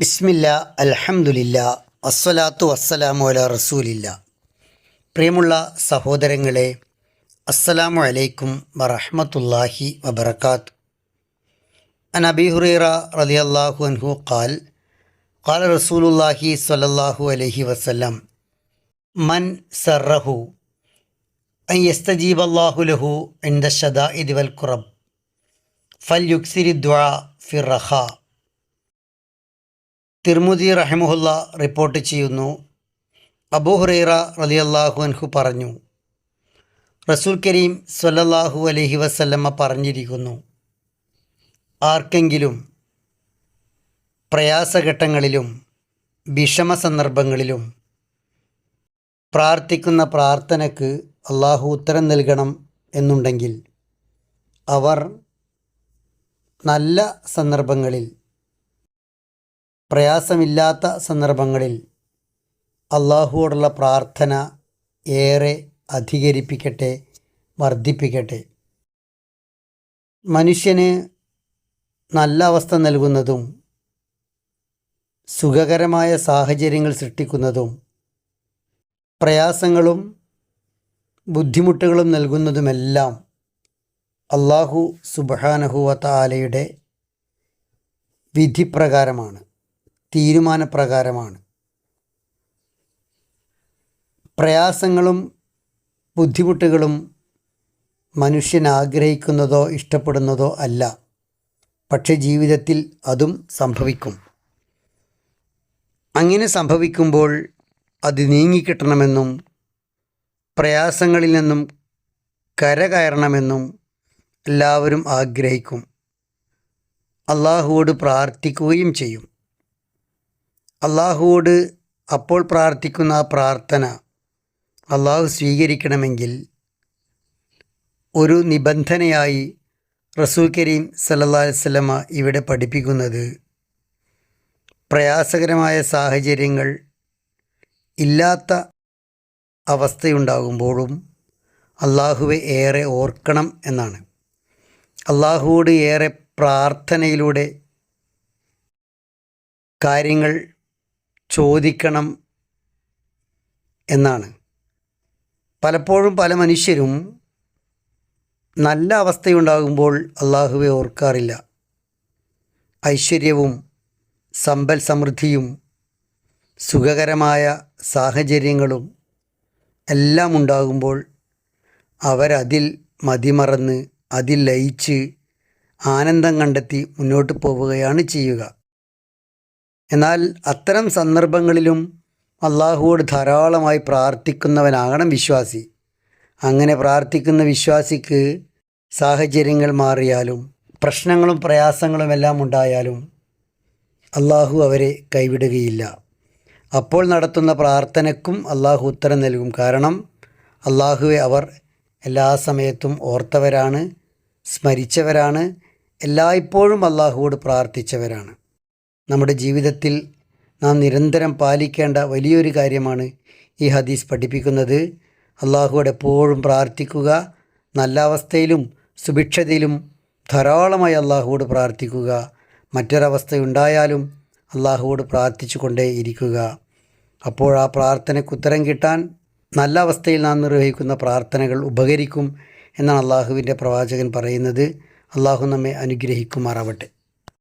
ബിസ്മില്ല അൽഹംദുലില്ല അസ്സലാത്തു വസ്സലാമു അല റസൂലില്ല. പ്രിയമുള്ള സഹോദരങ്ങളെ അസ്സലാമു അലൈക്കും വറഹ്മത്തുള്ളാഹി വബർക്കാത്ത് അൻ അബി ഹുറൈറ റളിയല്ലാഹു അൻഹു ഖാൽ ഖാല റസൂലുല്ലാഹി സ്വല്ലല്ലാഹു അലൈഹി വസല്ലം മൻ സറഹു അൻ യസ്തജീബ് അല്ലാഹു ലഹു ഇൻദ ഷദാഇദ് വൽ ഖുറബ് ഫൽ യുക്സിരി ദുആ ഫിർ റഖാ. തിർമുദി റഹിമുല്ല റിപ്പോർട്ട് ചെയ്യുന്നു. അബൂ ഹുറൈറ റളിയല്ലാഹു അൻഹു പറഞ്ഞു റസൂൽ കരീം സൊല്ലാഹു അലഹി വസല്ലമ്മ പറഞ്ഞിരിക്കുന്നു ആർക്കെങ്കിലും പ്രയാസഘട്ടങ്ങളിലും വിഷമ സന്ദർഭങ്ങളിലും പ്രാർത്ഥിക്കുന്ന പ്രാർത്ഥനയ്ക്ക് അള്ളാഹു ഉത്തരം നൽകണം എന്നുണ്ടെങ്കിൽ അവർ നല്ല സന്ദർഭങ്ങളിൽ പ്രയാസമില്ലാത്ത സന്ദർഭങ്ങളിൽ അള്ളാഹുവോടുള്ള പ്രാർത്ഥന ഏറെ അധികരിപ്പിക്കട്ടെ വർദ്ധിപ്പിക്കട്ടെ. മനുഷ്യന് നല്ല അവസ്ഥ നൽകുന്നതും സുഖകരമായ സാഹചര്യങ്ങൾ സൃഷ്ടിക്കുന്നതും പ്രയാസങ്ങളും ബുദ്ധിമുട്ടുകളും നൽകുന്നതുമെല്ലാം അള്ളാഹു സുബഹാനഹുവ താലയുടെ വിധിപ്രകാരമാണ്. തീരുമാനപ്രകാരമാണ്. പ്രയാസങ്ങളും ബുദ്ധിമുട്ടുകളും മനുഷ്യൻ ആഗ്രഹിക്കുന്നതോ ഇഷ്ടപ്പെടുന്നതോ അല്ല. പക്ഷെ ജീവിതത്തിൽ അതും സംഭവിക്കും. അങ്ങനെ സംഭവിക്കുമ്പോൾ അത് നീങ്ങിക്കിട്ടണമെന്നും പ്രയാസങ്ങളിൽ നിന്നും കരകയറണമെന്നും എല്ലാവരും ആഗ്രഹിക്കും. അള്ളാഹുവോട് പ്രാർത്ഥിക്കുകയും ചെയ്യും. അള്ളാഹുവോട് അപ്പോൾ പ്രാർത്ഥിക്കുന്ന ആ പ്രാർത്ഥന അള്ളാഹു സ്വീകരിക്കണമെങ്കിൽ ഒരു നിബന്ധനയായി റസൂൽ കരീം വസല്ലമ ഇവിടെ പഠിപ്പിക്കുന്നത് പ്രയാസകരമായ സാഹചര്യങ്ങൾ ഇല്ലാത്ത അവസ്ഥയുണ്ടാകുമ്പോഴും അള്ളാഹുവെ ഏറെ ഓർക്കണം എന്നാണ്. അള്ളാഹുവോട് ഏറെ പ്രാർത്ഥനയിലൂടെ കാര്യങ്ങൾ ചോദിക്കണം എന്നാണ്. പലപ്പോഴും പല മനുഷ്യരും നല്ല അവസ്ഥയുണ്ടാകുമ്പോൾ അള്ളാഹുവെ ഓർക്കാറില്ല. ഐശ്വര്യവും സമ്പൽ സമൃദ്ധിയും സുഖകരമായ സാഹചര്യങ്ങളും എല്ലാം ഉണ്ടാകുമ്പോൾ അവരതിൽ മതിമറന്ന് അതിൽ ലയിച്ച് ആനന്ദം കണ്ടെത്തി മുന്നോട്ട് പോവുകയാണ് ചെയ്യുക. എന്നാൽ അത്തരം സന്ദർഭങ്ങളിലും അള്ളാഹുവോട് ധാരാളമായി പ്രാർത്ഥിക്കുന്നവനാകണം വിശ്വാസി. അങ്ങനെ പ്രാർത്ഥിക്കുന്ന വിശ്വാസിക്ക് സാഹചര്യങ്ങൾ മാറിയാലും പ്രശ്നങ്ങളും പ്രയാസങ്ങളും എല്ലാം ഉണ്ടായാലും അള്ളാഹു അവരെ കൈവിടുകയില്ല. അപ്പോൾ നടത്തുന്ന പ്രാർത്ഥനയ്ക്കും അള്ളാഹു ഉത്തരം നൽകും. കാരണം അള്ളാഹുവെ അവർ എല്ലാ സമയത്തും ഓർത്തവരാണ് സ്മരിച്ചവരാണ് എല്ലായ്പ്പോഴും അള്ളാഹുവോട് പ്രാർത്ഥിച്ചവരാണ്. നമ്മുടെ ജീവിതത്തിൽ നാം നിരന്തരം പാലിക്കേണ്ട വലിയൊരു കാര്യമാണ് ഈ ഹദീസ് പഠിപ്പിക്കുന്നത്. അള്ളാഹുവോട് എപ്പോഴും പ്രാർത്ഥിക്കുക നല്ല അവസ്ഥയിലും സുഭിക്ഷതയിലും ധാരാളമായി അള്ളാഹുവോട് പ്രാർത്ഥിക്കുക. മറ്റൊരവസ്ഥയുണ്ടായാലും അള്ളാഹുവോട് പ്രാർത്ഥിച്ചു കൊണ്ടേ ഇരിക്കുക. അപ്പോൾ ആ പ്രാർത്ഥനയ്ക്ക് ഉത്തരം കിട്ടാൻ നല്ല അവസ്ഥയിൽ നാം നിർവഹിക്കുന്ന പ്രാർത്ഥനകൾ ഉപകരിക്കും എന്നാണ് അള്ളാഹുവിന്റെ പ്രവാചകൻ പറയുന്നത്. അള്ളാഹു നമ്മെ അനുഗ്രഹിക്കുമാറാവട്ടെ.